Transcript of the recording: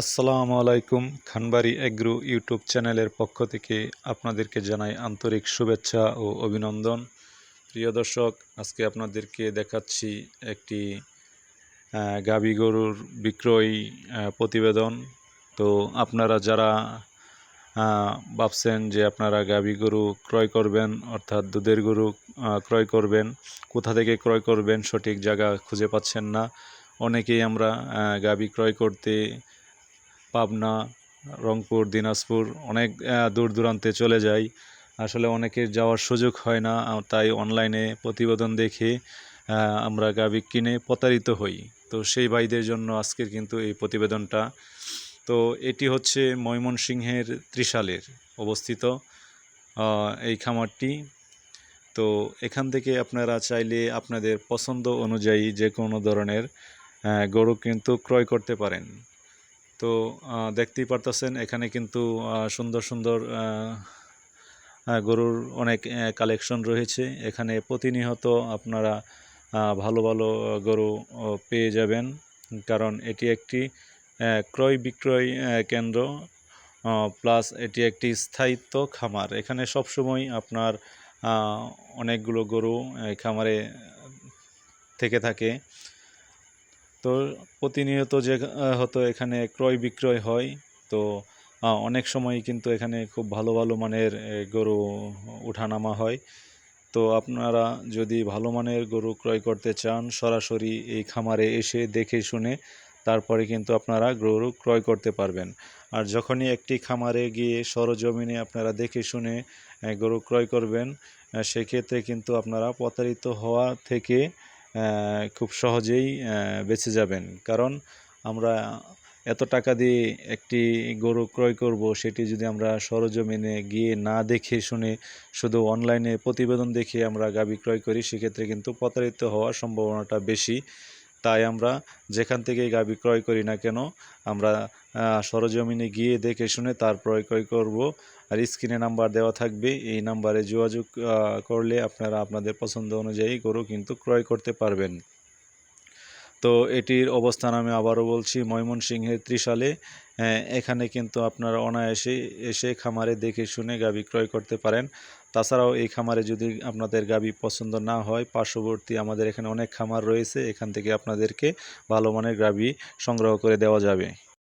আসসালামু আলাইকুম, Khanbari agro YouTube চ্যানেলের পক্ষ থেকে আপনাদেরকে জানাই আন্তরিক শুভেচ্ছা ও অভিনন্দন। প্রিয় দর্শক, আজকে আপনাদেরকে দেখাচ্ছি একটি গাভী গরুর বিক্রয় প্রতিবেদন। তো আপনারা যারা ভাবছেন যে আপনারা গাভী গরু ক্রয় করবেন, অর্থাৎ দুধের গরু ক্রয় করবেন, কোথা থেকে ক্রয় করবেন, সঠিক জায়গা খুঁজে পাচ্ছেন না, অনেকেই আমরা গাভী ক্রয় করতে পাবনা, রংপুর, দিনাজপুর অনেক দূর দূরান্তে চলে যাই। আসলে অনেকের যাওয়ার সুযোগ হয় না তাই অনলাইনে প্রতিবেদন দেখে আমরা গাভী কিনে প্রতারিত হই। তো সেই ভাইদের জন্য আজকের কিন্তু এই প্রতিবেদনটা। তো এটি হচ্ছে ময়মনসিংহের ত্রিশালের অবস্থিত এই খামারটি। তো এখান থেকে আপনারা চাইলে আপনাদের পছন্দ অনুযায়ী যে কোনো ধরনের গরু কিন্তু ক্রয় করতে পারেন। তো দেখতেই পারতেছেন, এখানে কিন্তু সুন্দর সুন্দর গরুর অনেক কালেকশন রয়েছে। এখানে প্রতিনিয়ত আপনারা ভালো ভালো গরু পেয়ে যাবেন। কারণ এটি একটি ক্রয় বিক্রয় কেন্দ্র। প্লাস এটি একটি স্থায়িত্ব খামার। এখানে সবসময় আপনার অনেকগুলো গরু খামারে, থেকে থাকে। তো প্রতিনিয়ত যে হতো এখানে ক্রয় বিক্রয় হয়, তো অনেক সময় কিন্তু এখানে খুব ভালো ভালো মানের গরু উঠানামা হয়। তো আপনারা যদি ভালো মানের গরু ক্রয় করতে চান, সরাসরি এই খামারে এসে দেখে শুনে তারপরে কিন্তু আপনারা গরু ক্রয় করতে পারবেন। আর যখনই একটি খামারে গিয়ে সরজমিনে আপনারা দেখে শুনে গরু ক্রয় করবেন সেক্ষেত্রে কিন্তু আপনারা প্রতারিত হওয়া থেকে খুব সহজেই বেঁচে যাবেন। কারণ আমরা এত টাকা দিয়ে একটি গরু ক্রয় করব, সেটি যদি আমরা সরজমিনে গিয়ে না দেখে শুনে শুধু অনলাইনে প্রতিবেদন দেখে আমরা গাবি ক্রয় করি, সেক্ষেত্রে কিন্তু প্রতারিত হওয়ার সম্ভাবনাটা বেশি। তাই আমরা যেখান থেকেই গাভী ক্রয় করি না কেন, আমরা সরজমিনে গিয়ে দেখে শুনে তার ক্রয় ক্রয় করব। আর স্ক্রিনে নাম্বার দেওয়া থাকবে, এই নাম্বারে যোগাযোগ করলে আপনারা আপনাদের পছন্দ অনুযায়ী গরু কিন্তু ক্রয় করতে পারবেন। তো এটির অবস্থান আমি আবারও বলছি ময়মনসিংহের ত্রিশালে। হ্যাঁ এখানে কিন্তু আপনারা অনায়াসে এসে খামারে দেখে শুনে গাবি ক্রয় করতে পারেন। তাছাড়াও এই খামারে যদি আপনাদের গাবি পছন্দ না হয়, পার্শ্ববর্তী আমাদের এখানে অনেক খামার রয়েছে, এখান থেকে আপনাদেরকে ভালো মানের গাবি সংগ্রহ করে দেওয়া যাবে।